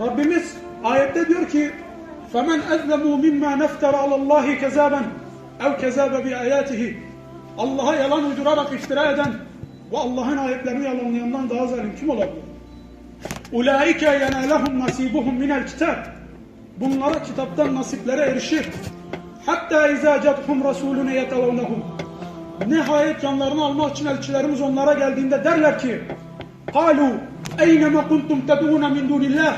Rabbimiz ayette diyor ki فَمَنْ أَذْلَمُوا مِمَّا نَفْتَرَ عَلَى اللّٰهِ كَذَابًا اَوْ كَذَابَ بِآيَاتِهِ Allah'a yalan uydurarak iftira eden ve Allah'ın ayetlerini yalanlayandan daha zalim kim olabilir? Ulaike yenalehum nasibuhum minel kitab. Bunlara kitaptan nasipleri erişir. Hatta izâ cedhum rasûlüne yetelavnehum. Nihayet canlarını almak için elçilerimiz onlara geldiğinde derler ki قَالُوا اَيْنَمَا كُنْتُمْ تَدُونَ مِنْ دُونِ اللّٰهِ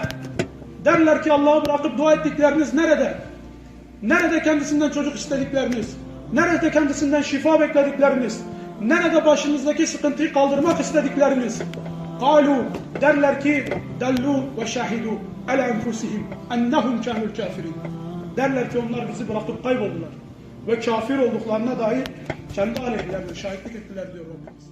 Derler ki Allah'ı bırakıp dua ettikleriniz nerede? Nerede kendisinden çocuk istedikleriniz? Nerede kendisinden şifa bekledikleriniz? Nerede başınızdaki sıkıntıyı kaldırmak istedikleriniz? Kalu derler ki dellu ve şahidu ala enfusihim ennehum kanul kafirin. Derler ki onlar bizi bırakıp kayboldular ve kafir olduklarına dair kendi aleyhlerine şahitlik ettiler diyor Rabbimiz.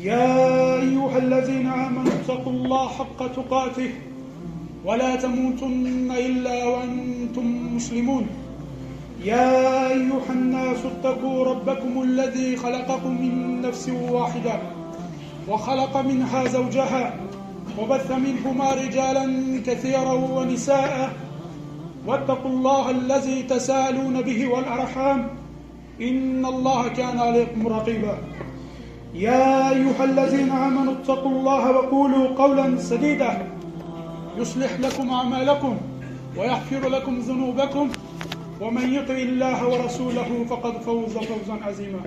يا أيها الذين آمنوا اتقوا الله حق تقاته ولا تموتن إلا وأنتم مسلمون. يا أيها الناس اتقوا ربكم الذي خلقكم من نفس واحدة وخلق منها زوجها وبث منهما رجالا كثيرا ونساء واتقوا الله الذي تسالون به والأرحام إن الله كان عليكم رقيبا. يا أيها الذين آمنوا اتقوا الله وقولوا قولا سديدا. يصلح لكم أعمالكم ويغفر لكم ذنوبكم. ومن يطع الله ورسوله فقد فوز فوزا عظيما.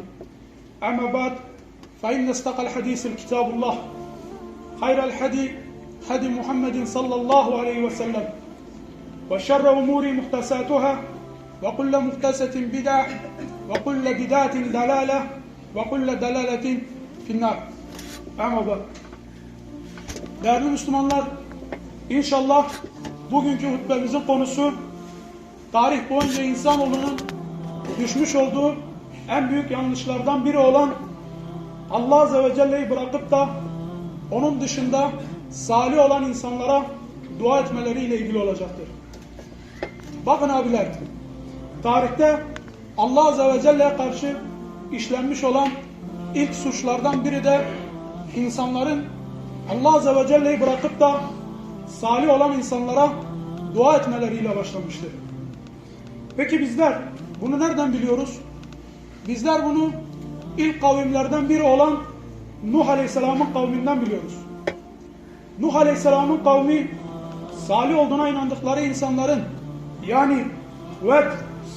أما بعد فإن استقى الحديث الكتاب الله. خير الحدي هدي محمد صلى الله عليه وسلم. وشر أمور محدثاتها وكل محدثة بدعة. وكل بدعة دلالة. وكل دلالة finnâr. Merhaba. Değerli Müslümanlar, inşallah bugünkü hutbemizin konusu tarih boyunca insanoğlunun düşmüş olduğu en büyük yanlışlardan biri olan Allah Azze ve Celle'yi bırakıp da onun dışında salih olan insanlara dua etmeleriyle ilgili olacaktır. Bakın abiler, tarihte Allah Azze ve Celle'ye karşı işlenmiş olan ilk suçlardan biri de insanların Allah Azze ve Celle'yi bırakıp da salih olan insanlara dua etmeleriyle başlamıştır. Peki bizler bunu nereden biliyoruz? Bizler bunu ilk kavimlerden biri olan Nuh Aleyhisselam'ın kavminden biliyoruz. Nuh Aleyhisselam'ın kavmi salih olduğuna inandıkları insanların yani Ved,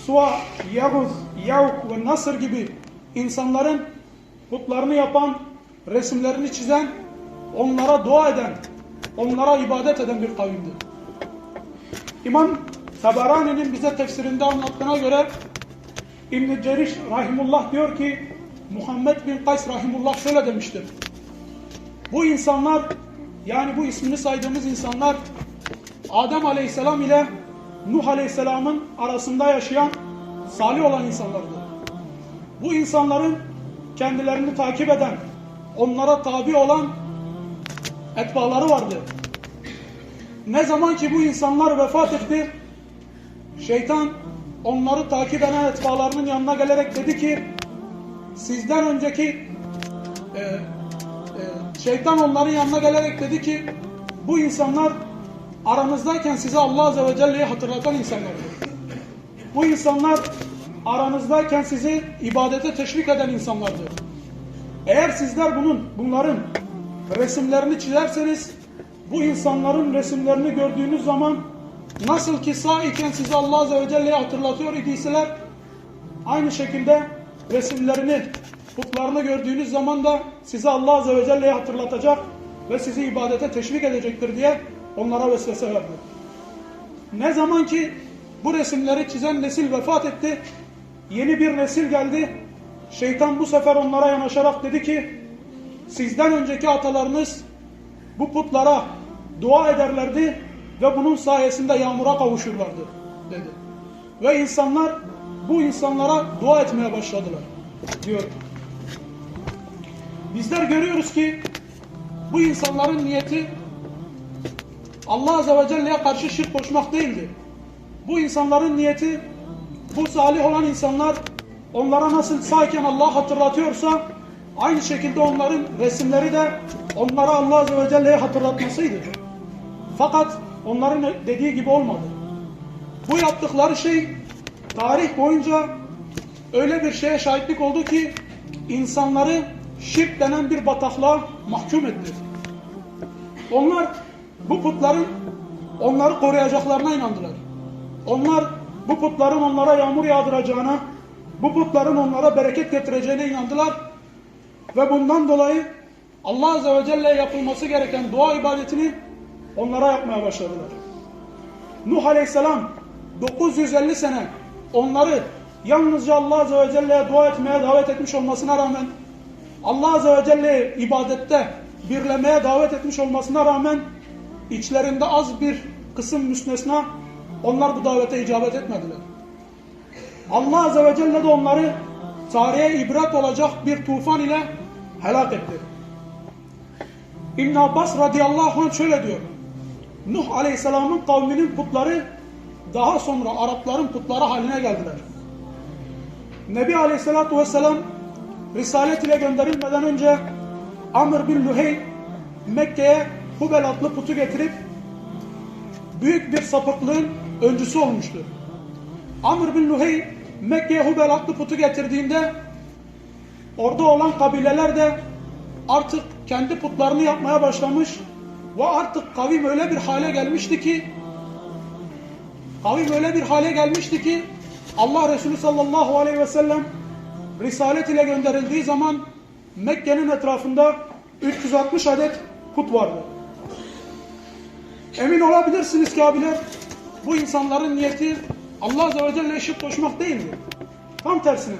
Suva, Yavuz, Yavuk ve Nasır gibi insanların putlarını yapan, resimlerini çizen, onlara dua eden, onlara ibadet eden bir kavimdi. İmam Tabarani'nin bize tefsirinde anlattığına göre İbn-i Ceriş Rahimullah diyor ki Muhammed bin Kays Rahimullah şöyle demiştir. Bu insanlar yani bu ismini saydığımız insanlar Adem Aleyhisselam ile Nuh Aleyhisselam'ın arasında yaşayan salih olan insanlardı. Bu insanların kendilerini takip eden, onlara tabi olan etbaları vardı. Ne zaman ki bu insanlar vefat etti, şeytan onları takip eden etbalarının yanına gelerek dedi ki, sizden önceki e, e, şeytan onların yanına gelerek dedi ki, bu insanlar aranızdayken size Allah Azze ve Celle'yi hatırlatan insanlardır. Bu insanlar aranızdayken sizi ibadete teşvik eden insanlardır. Eğer sizler bunun, bunların resimlerini çizerseniz bu insanların resimlerini gördüğünüz zaman nasıl ki sağ iken sizi Allah Azze ve Celle'yi hatırlatıyor idiyseler aynı şekilde resimlerini, putlarını gördüğünüz zaman da sizi Allah Azze ve Celle'yi hatırlatacak ve sizi ibadete teşvik edecektir diye onlara vesvese verdi. Ne zaman ki bu resimleri çizen nesil vefat etti, yeni bir nesil geldi. şeytan bu sefer onlara yanaşarak dedi ki sizden önceki atalarınız bu putlara dua ederlerdi ve bunun sayesinde yağmura kavuşurlardı dedi. Ve insanlar bu insanlara dua etmeye başladılar diyor. Bizler görüyoruz ki bu insanların niyeti Allah Azze ve Celle'ye karşı şirk koşmak değildi. Bu insanların niyeti bu salih olan insanlar onlara nasıl sağken Allah hatırlatıyorsa aynı şekilde onların resimleri de onlara Allah Azze ve Celle'ye hatırlatmasıydı. Fakat onların dediği gibi olmadı. Bu yaptıkları şey tarih boyunca öyle bir şeye şahitlik oldu ki insanları şirk denen bir bataklığa mahkum etti. Onlar bu putların onları koruyacaklarına inandılar. Onlar bu putların onlara yağmur yağdıracağına, bu putların onlara bereket getireceğine inandılar. Ve bundan dolayı Allah Azze ve Celle yapılması gereken dua ibadetini onlara yapmaya başladılar. Nuh Aleyhisselam 950 sene onları yalnızca Allah Azze ve Celle'ye dua etmeye davet etmiş olmasına rağmen Allah Azze ve Celle'yi ibadette birlemeye davet etmiş olmasına rağmen içlerinde az bir kısım müstesna onlar bu davete icabet etmediler. Allah Azze ve Celle de onları tarihe ibret olacak bir tufan ile helak etti. İbn Abbas radıyallahu anh şöyle diyor. Nuh aleyhisselamın kavminin putları daha sonra Arapların putları haline geldiler. Nebi aleyhissalatu vesselam Risalet ile gönderilmeden önce Amr bin Luhey Mekke'ye Hubel adlı putu getirip büyük bir sapıklığın öncüsü olmuştu. Amr bin Luhey Mekke'ye Hubel adlı putu getirdiğinde orada olan kabileler de artık kendi putlarını yapmaya başlamış ve artık kavim öyle bir hale gelmişti ki kavim öyle bir hale gelmişti ki Allah Resulü sallallahu aleyhi ve sellem Risalet ile gönderildiği zaman Mekke'nin etrafında 360 adet put vardı. Emin olabilirsiniz ki abiler bu insanların niyeti Allah Azze ve Celle'ye şirk koşmak değildi. Tam tersine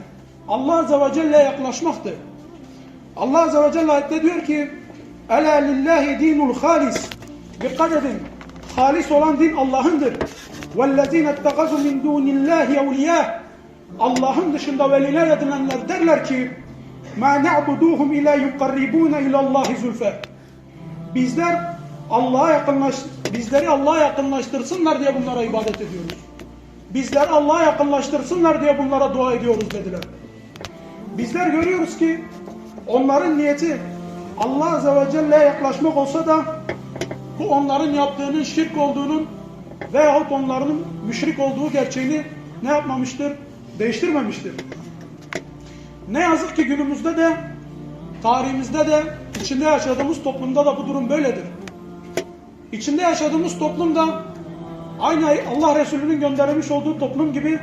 Allah Azze ve Celle'ye yaklaşmaktı. Allah Azze ve Celle ayette diyor ki Ela lillahi dinul halis Dikkat edin. Halis olan din Allah'ındır. وَالَّذ۪ينَ اتَّقَزُوا مِنْ دُونِ اللّٰهِ اَوْلِيَاهِ Allah'ın dışında veliler edinenler derler ki مَا نَعْبُدُوهُمْ اِلَى يُقَرِّبُونَ اِلَى اللّٰهِ زُلْفَ Bizler Allah'a yakınlaş, bizleri Allah'a yakınlaştırsınlar diye bunlara ibadet ediyoruz. Bizler Allah'a yakınlaştırsınlar diye bunlara dua ediyoruz dediler. Bizler görüyoruz ki onların niyeti Allah Azze ve Celle'ye yaklaşmak olsa da bu onların yaptığının şirk olduğunun veyahut onların müşrik olduğu gerçeğini ne yapmamıştır? Değiştirmemiştir. Ne yazık ki günümüzde de tarihimizde de içinde yaşadığımız toplumda da bu durum böyledir. İçinde yaşadığımız toplumda aynı Allah Resulü'nün gönderilmiş olduğu toplum gibi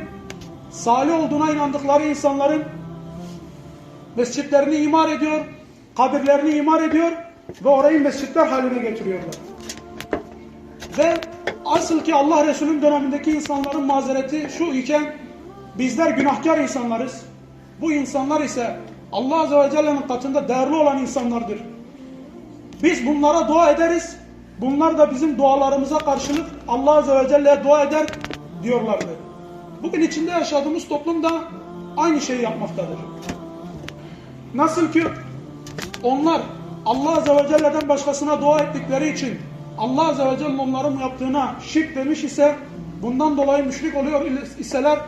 salih olduğuna inandıkları insanların mescitlerini imar ediyor, kabirlerini imar ediyor ve orayı mescitler haline getiriyorlar. Ve asıl ki Allah Resulü'nün dönemindeki insanların mazereti şu iken bizler günahkar insanlarız. Bu insanlar ise Allah Azze ve Celle'nin katında değerli olan insanlardır. Biz bunlara dua ederiz. Bunlar da bizim dualarımıza karşılık Allah Azze ve Celle'ye dua eder diyorlardı. Bugün içinde yaşadığımız toplum da aynı şeyi yapmaktadır. Nasıl ki onlar Allah Azze ve Celle'den başkasına dua ettikleri için Allah Azze ve Celle onların yaptığına şirk demiş ise bundan dolayı müşrik oluyor iseler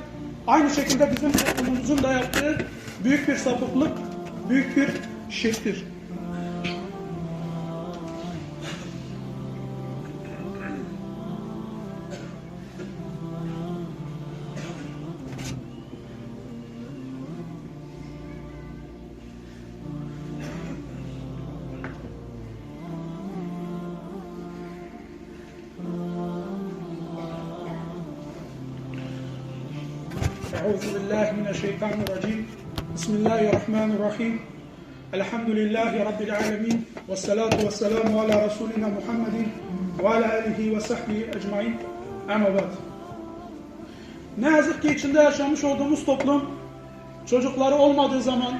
aynı şekilde bizim toplumumuzun da yaptığı büyük bir sapıklık, büyük bir şirktir. أعوذ بالله من الشيطان الرجيم بسم الله الرحمن الرحيم الحمد لله رب العالمين والصلاة والسلام على رسولنا محمد وعلى آله وصحبه أجمعين أما بعد Ne yazık ki içinde yaşamış olduğumuz toplum çocukları olmadığı zaman,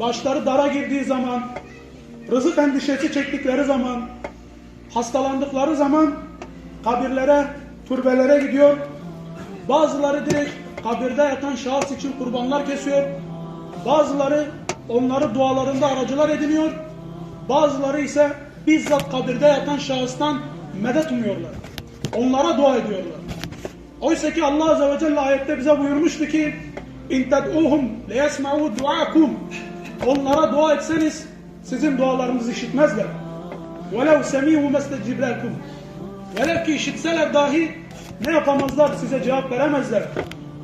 başları dara girdiği zaman, rızık endişesi çektikleri zaman, hastalandıkları zaman kabirlere, türbelere gidiyor. Bazıları direkt kabirde yatan şahıs için kurbanlar kesiyor. Bazıları onları dualarında aracılar ediniyor. Bazıları ise bizzat kabirde yatan şahıstan medet umuyorlar. Onlara dua ediyorlar. Oysa ki Allah Azze ve Celle ayette bize buyurmuştu ki اِنْ تَدْعُوهُمْ لَيَسْمَعُوا دُعَاكُمْ Onlara dua etseniz sizin dualarınızı işitmezler. وَلَوْ سَمِيهُ مَسْتَجِبْ لَكُمْ Velev ki işitseler dahi ne yapamazlar size cevap veremezler.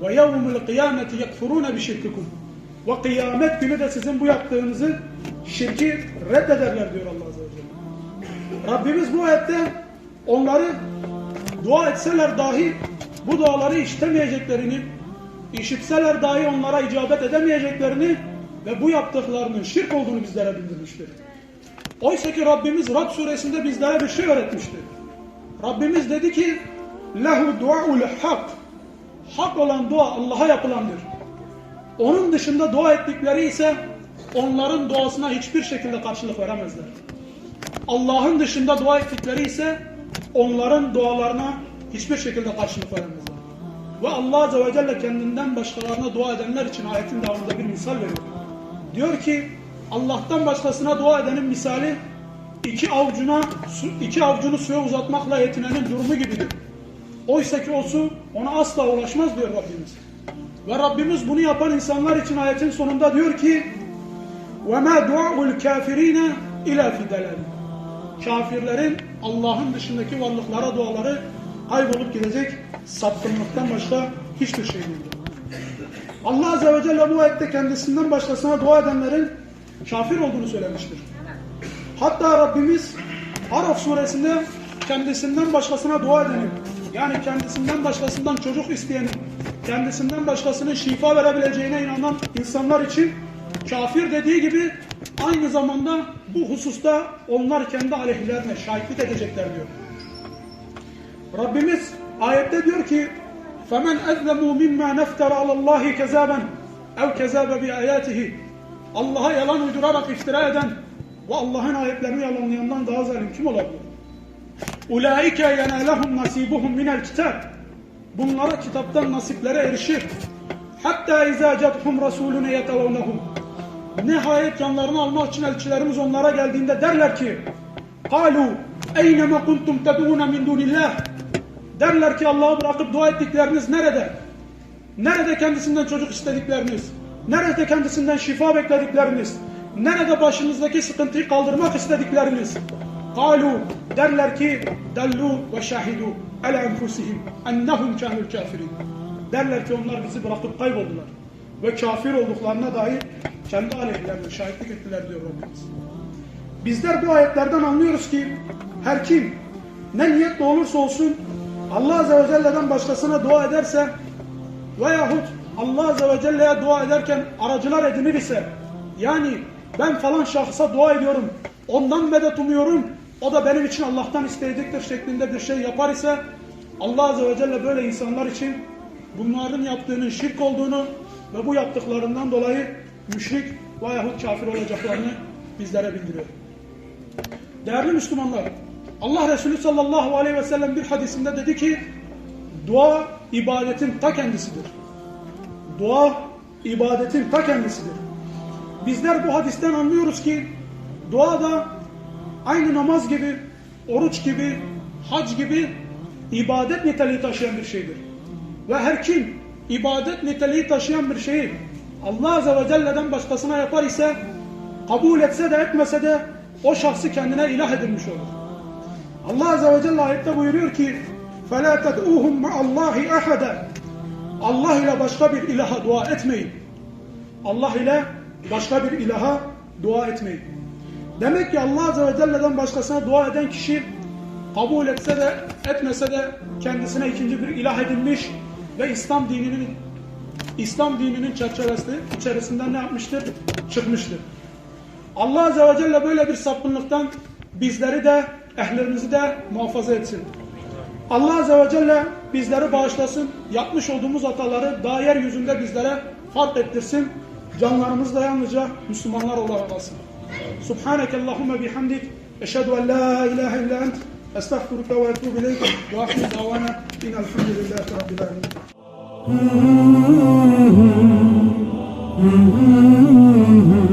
Ve yevmül kıyameti yekfurune bi şirkikum. Ve kıyamet günü de sizin bu yaptığınızı şirki reddederler diyor Allah Azze ve Celle. Rabbimiz bu ayette onları dua etseler dahi bu duaları işitemeyeceklerini, işitseler dahi onlara icabet edemeyeceklerini ve bu yaptıklarının şirk olduğunu bizlere bildirmiştir. Oysa ki Rabbimiz Rab suresinde bizlere bir şey öğretmiştir. Rabbimiz dedi ki lehu dua'ul hak hak olan dua Allah'a yapılandır. Onun dışında dua ettikleri ise onların duasına hiçbir şekilde karşılık veremezler. Allah'ın dışında dua ettikleri ise onların dualarına hiçbir şekilde karşılık veremezler. Ve Allah Azze ve Celle kendinden başkalarına dua edenler için ayetin devamında bir misal veriyor. Diyor ki Allah'tan başkasına dua edenin misali iki avucuna su, iki avucunu suya uzatmakla yetinenin durumu gibidir. Oysa ki o su ona asla ulaşmaz diyor Rabbimiz. Ve Rabbimiz bunu yapan insanlar için ayetin sonunda diyor ki وَمَا دُعَعُ الْكَافِر۪ينَ اِلَى فِدَلَلٍ Kafirlerin Allah'ın dışındaki varlıklara duaları kaybolup gidecek sapkınlıktan başka hiçbir şey değildir. Allah Azze ve Celle bu ayette kendisinden başkasına dua edenlerin kafir olduğunu söylemiştir. Hatta Rabbimiz Araf suresinde kendisinden başkasına dua edenin, yani kendisinden başkasından çocuk isteyenin, kendisinden başkasının şifa verebileceğine inanan insanlar için kafir dediği gibi aynı zamanda bu hususta onlar kendi aleyhlerine şahitlik edecekler diyor. Rabbimiz ayette diyor ki فَمَنْ اَذْلَمُوا مِمَّا نَفْتَرَ عَلَى اللّٰهِ كَذَابًا اَوْ كَذَابَ بِآيَاتِهِ Allah'a yalan uydurarak iftira eden ve Allah'ın ayetlerini yalanlayandan daha zalim kim olabilir? Ulaike yenalehum nasibuhum minel kitab. Bunlara kitaptan nasiplere erişir. Hatta izacathum rasulüne yetelavnehum. Nihayet canlarını almak için elçilerimiz onlara geldiğinde derler ki Kalu eyneme kuntum tedûne min dunillah. Derler ki Allah'ı bırakıp dua ettikleriniz nerede? Nerede kendisinden çocuk istedikleriniz? Nerede kendisinden şifa bekledikleriniz? Nerede başınızdaki sıkıntıyı kaldırmak istedikleriniz? Kalu derler ki dellu ve şahidu el enfusihim ennehum kânül kafirin. Derler ki onlar bizi bırakıp kayboldular. Ve kafir olduklarına dair kendi aleyhlerine şahitlik ettiler diyor Rabbimiz. Bizler bu ayetlerden anlıyoruz ki her kim ne niyetle olursa olsun Allah Azze ve Celle'den başkasına dua ederse veyahut Allah Azze ve Celle'ye dua ederken aracılar edinir ise yani ben falan şahsa dua ediyorum, ondan medet umuyorum, o da benim için Allah'tan isteyecektir şeklinde bir şey yapar ise Allah Azze ve Celle böyle insanlar için bunların yaptığının şirk olduğunu ve bu yaptıklarından dolayı müşrik veyahut kafir olacaklarını bizlere bildiriyor. Değerli Müslümanlar, Allah Resulü sallallahu aleyhi ve sellem bir hadisinde dedi ki, dua ibadetin ta kendisidir. Dua ibadetin ta kendisidir. Bizler bu hadisten anlıyoruz ki, dua da aynı namaz gibi, oruç gibi, hac gibi ibadet niteliği taşıyan bir şeydir. Ve her kim ibadet niteliği taşıyan bir şeyi Allah Azze ve Celle'den başkasına yapar ise kabul etse de etmese de o şahsı kendine ilah edilmiş olur. Allah Azze ve Celle ayette buyuruyor ki فَلَا تَدْعُوهُمْ مَعَ اللّٰهِ اَحَدًا Allah ile başka bir ilaha dua etmeyin. Allah ile başka bir ilaha dua etmeyin. Demek ki Allah Azze ve Celle'den başkasına dua eden kişi kabul etse de etmese de kendisine ikinci bir ilah edinmiş ve İslam dininin İslam dininin çerçevesi içerisinden ne yapmıştır? Çıkmıştır. Allah Azze ve Celle böyle bir sapkınlıktan bizleri de ehlerimizi de muhafaza etsin. Allah Azze ve Celle bizleri bağışlasın. Yapmış olduğumuz hataları daha yeryüzünde bizlere fark ettirsin. Canlarımız da yalnızca Müslümanlar olarak kalsın. سبحانك اللهم بحمدك أشهد أن لا إله إلا أنت أستغفرك وأتوب إليك وآخر دعوانا إن الحمد لله رب العالمين. Mm-hmm. Mm-hmm. Mm-hmm.